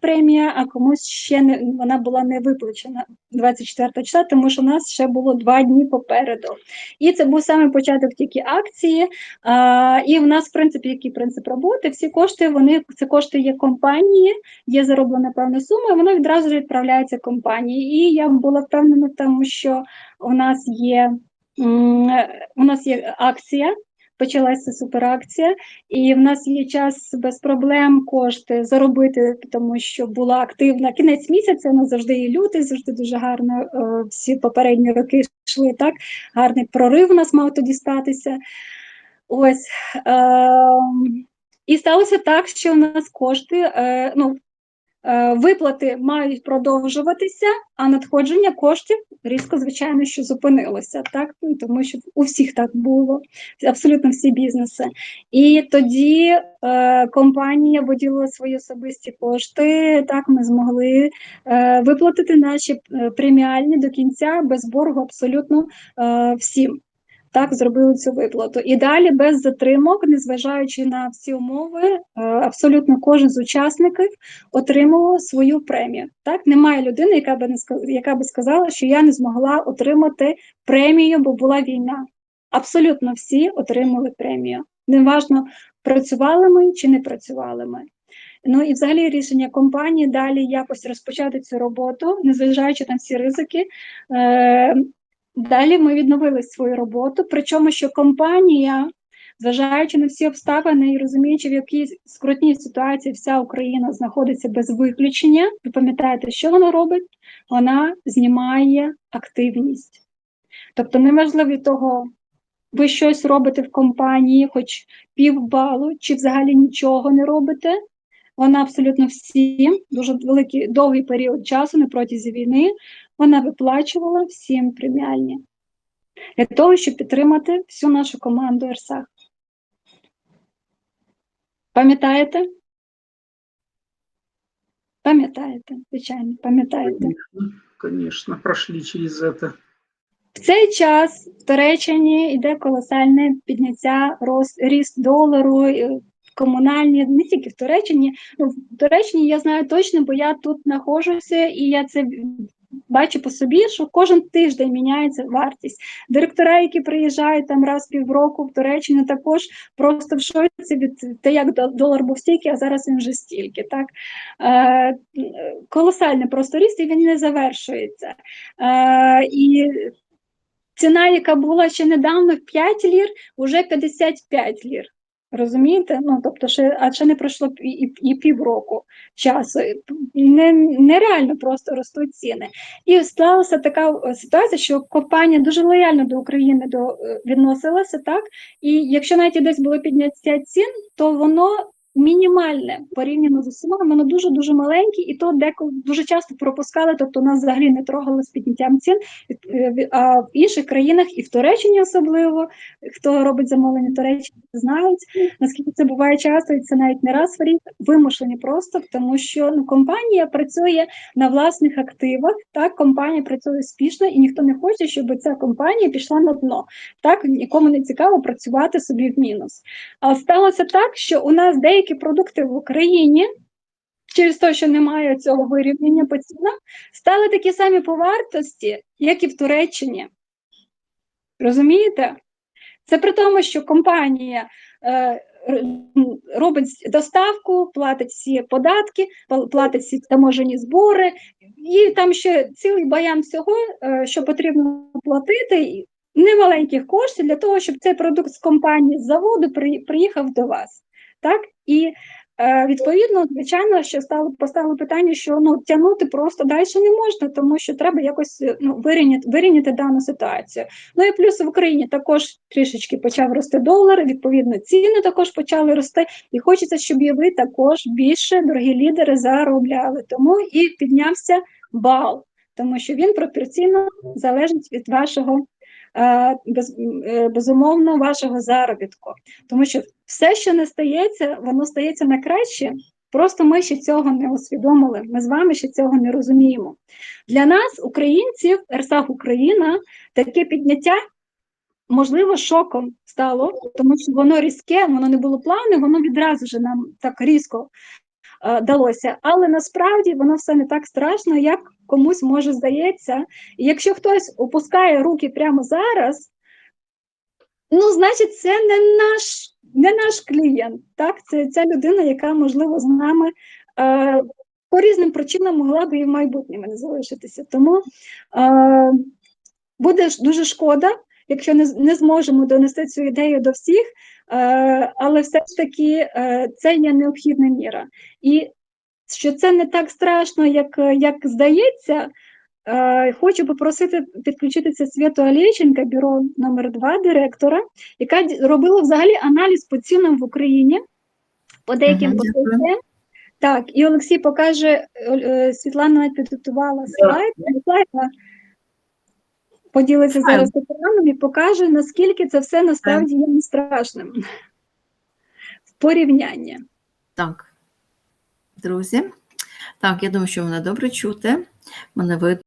премія, а комусь ще не вона була не виплачена 24 числа, тому що у нас ще було два дні попереду. І це був саме початок тільки акції. А, І в нас, в принципі, який принцип роботи? Всі кошти вони це кошти є компанії, є зароблена певна сума, і воно відразу відправляється компанії. І я була впевнена в тому, що у нас є. У нас є акція, почалася суперакція, і в нас є час без проблем кошти заробити, тому що була активна кінець місяця. У нас завжди є лютий, завжди дуже гарно. Е, всі попередні роки йшли так. Гарний прорив у нас мав тоді статися. Ось. Е, і сталося так, що у нас кошти, е, ну виплати мають продовжуватися, а надходження коштів різко, звичайно, що зупинилося, так ну, тому що у всіх так було, абсолютно всі бізнеси. І тоді е, компанія виділила свої особисті кошти. Так ми змогли е, виплатити наші е, преміальні до кінця без боргу абсолютно е, всім так зробили цю виплату. І далі без затримок, незважаючи на всі умови, е, абсолютно кожен з учасників отримував свою премію. Так немає людини, яка би не яка би сказала, що я не змогла отримати премію, бо була війна. Абсолютно всі отримали премію. Неважно, працювали ми чи не працювали ми. Ну і взагалі рішення компанії далі якось розпочати цю роботу, незважаючи на всі ризики. Е, Далі ми відновили свою роботу, причому що компанія, зважаючи на всі обставини і розуміючи, в якій скрутній ситуації вся Україна знаходиться без виключення, ви пам'ятаєте, що вона робить? Вона знімає активність. Тобто, неважливо того, ви щось робите в компанії, хоч півбалу, чи взагалі нічого не робите. Вона абсолютно всім, дуже великий довгий період часу, не протязі війни, вона виплачувала всім преміальні для того, щоб підтримати всю нашу команду ЕРСАХ. Пам'ятаєте? Пам'ятаєте, звичайно, пам'ятаєте. Звісно, пройшли через це. В цей час в Туреччині йде колосальне підняття рост, ріст долару, комунальні, не тільки в Туреччині. Ну, В Туреччині я знаю точно, бо я тут знаходжуся і я це бачу по собі, що кожен тиждень міняється вартість. Директора, які приїжджають там раз півроку в Туреччину, також просто в шоці від те, як долар був стільки, а зараз він вже стільки. Так? Е, Колосальний просто ріст, і він не завершується. Е, І ціна, яка була ще недавно 5 лір, вже 55 лір. Розумієте? Ну тобто, ще а ще не пройшло і, і, і півроку часу. Не, Нереально просто ростуть ціни. І сталася така е, ситуація, що компанія дуже лояльно до України до, е, відносилася, так і якщо навіть десь було підняття цін, то воно мінімальне порівняно з усіма, воно дуже дуже маленьке, і то деколи дуже часто пропускали, тобто нас взагалі не трогали з підняттям цін. Е, а в інших країнах, і в Туреччині особливо хто робить замовлення в Туреччині, знають наскільки це буває часто, і це навіть не раз в рік вимушені просто, тому що ну компанія працює на власних активах. Так, компанія працює успішно, і ніхто не хоче, щоб ця компанія пішла на дно. Так нікому не цікаво працювати собі в мінус. А сталося так, що у нас деякі деякі продукти в Україні. Через те, що немає цього вирівняння по цінам, стали такі самі по вартості, як і в Туреччині. Розумієте? Це при тому, що компанія е, робить доставку, платить всі податки, платить всі таможені збори, і там ще цілий баян всього, е, що потрібно платити, немаленьких коштів для того, щоб цей продукт з компанії з заводу приїхав до вас. Так і е, відповідно, звичайно, що стало поставило питання, що ну тягнути просто далі не можна, тому що треба якось ну вирівняти, вирівняти дану ситуацію. Ну і плюс в Україні також трішечки почав рости долар. Відповідно, ціни також почали рости, і хочеться, щоб і ви також більше дорогі лідери заробляли. Тому і піднявся бал, тому що він пропорційно залежить від вашого без, е, безумовно вашого заробітку, тому що все, що не стається, воно стається на краще. Просто ми ще цього не усвідомили. Ми з вами ще цього не розуміємо. Для нас, українців, РСАГ Україна, таке підняття. Можливо, шоком стало, тому що воно різке, воно не було плавне, воно відразу ж нам так різко е, далося. Але насправді воно все не так страшно, як комусь може здається. І якщо хтось опускає руки прямо зараз, ну, значить, це не наш, не наш клієнт. Так? Це ця людина, яка, можливо, з нами е, по різним причинам могла би і в майбутньому не залишитися. Тому е, буде дуже шкода, якщо не, не зможемо донести цю ідею до всіх, е, але все ж таки е, це є необхідна міра. І що це не так страшно, як, як здається. Е, Хочу попросити підключитися Святу Алєченка, бюро номер 2 директора, яка робила взагалі аналіз по цінам в Україні по деяким Ага, позиціям. Так, і Олексій покаже, е, е, Світлана підготувала слайд. Поділиться зараз екраном і покаже, наскільки це все насправді є не страшним в порівнянні. Так, друзі. Так, я думаю, що мене добре чути. Мене видно.